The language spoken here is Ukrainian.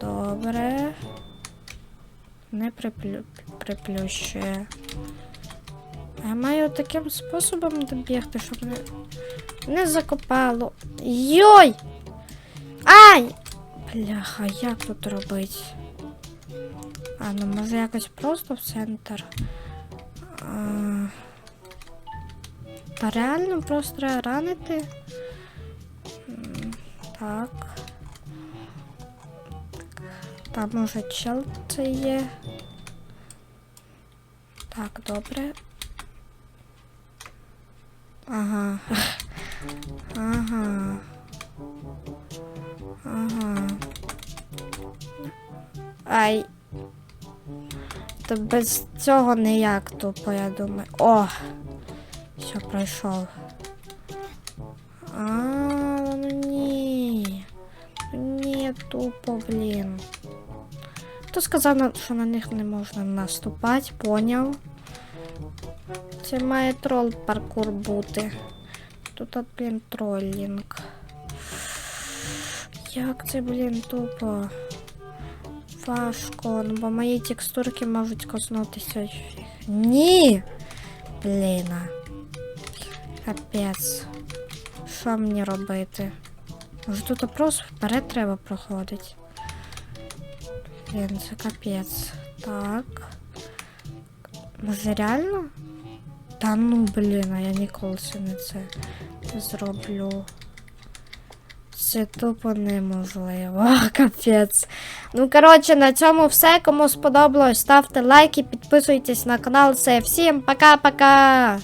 Добре. Не приплю... приплющує. А Я маю таким способом добігти, щоб не, не закопало. Йой! Ай! Бляха, як тут робить? А, ну може якось просто в центр. А... Та реально просто ранити. Так. Там уже чел це є. Так, добре. Ага. Ага. Ага. Ай. То без цього ніяк тупо, я думаю. О! Все, пройшов. А, ну ні. Ні, тупо, блін. Хто сказав, що на них не можна наступати, поняв. Це має трол паркур бути. Тут, блін, тролінг. Як це, блін, тупо? Важко, ну бо мої текстурки можуть коснутися. Ні! Блін. Капець. Що мені робити? Може тут просто вперед треба проходити. Блін, це капець. Так. Може реально? Та ну блін, а я ніколи це не це зроблю. Це тупо неможливо. Капець. Ну, коротше, на цьому все. Кому сподобалось, ставте лайки, підписуйтесь на канал. Це всім пока-пока!